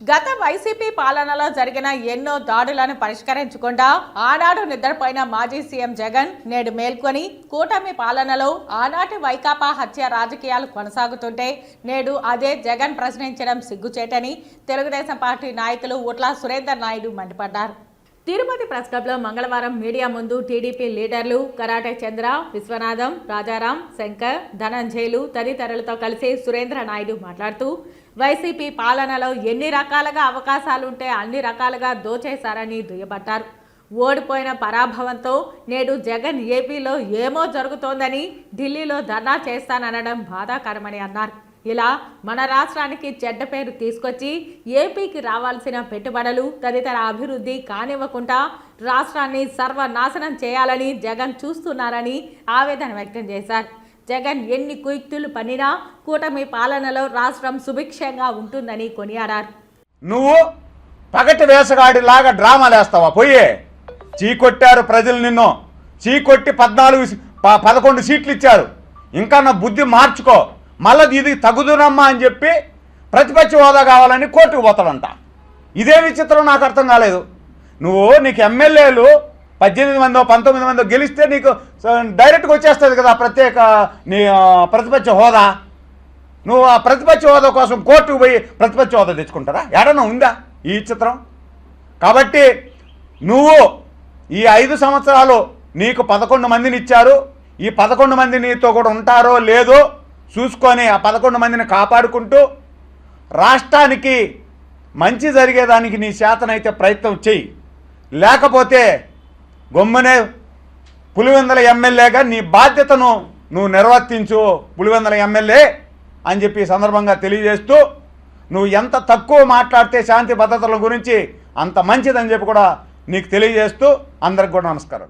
గత వైసీపీ పాలనలో జరిగిన ఎన్నో దాడులను పరిష్కరించకుండా ఆనాడు నిద్రపోయిన మాజీ సీఎం జగన్ నేడు మేల్కొని కూటమి పాలనలో ఆనాటి వైకాపా హత్య రాజకీయాలు కొనసాగుతుంటే నేడు అదే జగన్ ప్రశ్నించడం సిగ్గుచేటని తెలుగుదేశం పార్టీ నాయకులు ఉట్లా సురేందర్ నాయుడు మండిపడ్డారు. తిరుపతి ప్రెస్ క్లబ్లో మంగళవారం మీడియా ముందు టీడీపీ లీడర్లు కరాటే చంద్ర విశ్వనాథం రాజారాం శంకర్ ధనంజయులు తదితరులతో కలిసి సురేంద్ర నాయుడు మాట్లాడుతూ వైసీపీ పాలనలో ఎన్ని రకాలుగా అవకాశాలుంటే అన్ని రకాలుగా దోచేశారని దుయ్యబట్టారు. ఓడిపోయిన పరాభవంతో నేడు జగన్ ఏపీలో ఏమో జరుగుతోందని ఢిల్లీలో ధర్నా చేస్తాననడం బాధాకరమని అన్నారు. ఇలా మన రాష్ట్రానికి చెడ్డ పేరు తీసుకొచ్చి ఏపీకి రావాల్సిన పెట్టుబడులు తదితర అభివృద్ధి కానివ్వకుండా రాష్ట్రాన్ని సర్వనాశనం చేయాలని జగన్ చూస్తున్నారని ఆవేదన వ్యక్తం చేశారు. జగన్ ఎన్ని కుయుక్తులు పనినా కూటమి పాలనలో రాష్ట్రం సుభిక్షంగా ఉంటుందని కొనియాడారు. నువ్వు పగటి వేసగాడిలాగా డ్రామా వేస్తావా? పోయి. చీకొట్టారు ప్రజలు నిన్ను. చీకొట్టి పద్నాలుగు ప- పదకొండు సీట్లు ఇచ్చారు. ఇంకా నా బుద్ధి మార్చుకో. మళ్ళీ ఇది తగుదునమ్మా అని చెప్పి ప్రతిపక్ష హోదా కావాలని కోర్టుకు పోతాడంట. ఇదే విచిత్రం నాకు అర్థం కాలేదు. నువ్వు నీకు ఎమ్మెల్యేలు పద్దెనిమిది మందో పంతొమ్మిది మందో గెలిస్తే నీకు డైరెక్ట్గా వచ్చేస్తుంది కదా ప్రత్యేక నీ ప్రతిపక్ష హోదా. నువ్వు ఆ ప్రతిపక్ష హోదా కోసం కోర్టుకు పోయి ప్రతిపక్ష హోదా తెచ్చుకుంటారా? ఎడన్నా ఉందా ఈ చిత్రం? కాబట్టి నువ్వు ఈ ఐదు సంవత్సరాలు నీకు పదకొండు మందిని ఇచ్చారు. ఈ పదకొండు మంది నీతో కూడా ఉంటారో లేదో చూసుకొని ఆ పదకొండు మందిని కాపాడుకుంటూ రాష్ట్రానికి మంచి జరిగేదానికి నీ చేతనైతే ప్రయత్నం చెయ్యి. లేకపోతే గొమ్మనే పులివెందల ఎమ్మెల్యేగా నీ బాధ్యతను నువ్వు నిర్వర్తించు పులివెందల ఎమ్మెల్యే అని చెప్పి సందర్భంగా తెలియజేస్తూ నువ్వు ఎంత తక్కువ మాట్లాడితే శాంతి భద్రతల గురించి అంత మంచిదని చెప్పి కూడా నీకు తెలియజేస్తూ అందరికి కూడా నమస్కారం.